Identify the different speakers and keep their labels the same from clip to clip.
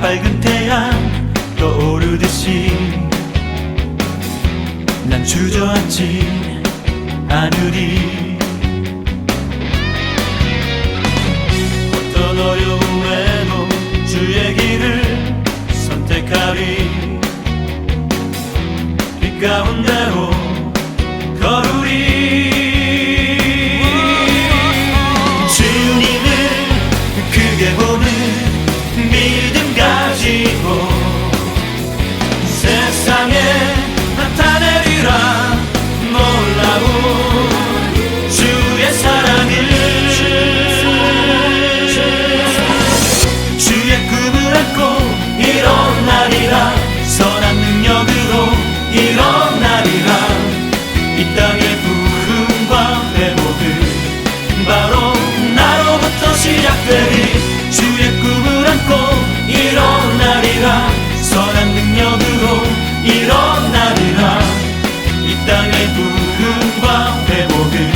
Speaker 1: 밝은 태양 떠오르듯이 난 주저앉지 않으리 어떤 어려움에도 주의 길을 선택하리. 빛 가운데로 걸으리. 주님을 크게 보는 눈과 회복은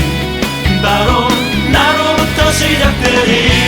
Speaker 1: 바로 나로부터 시작되리.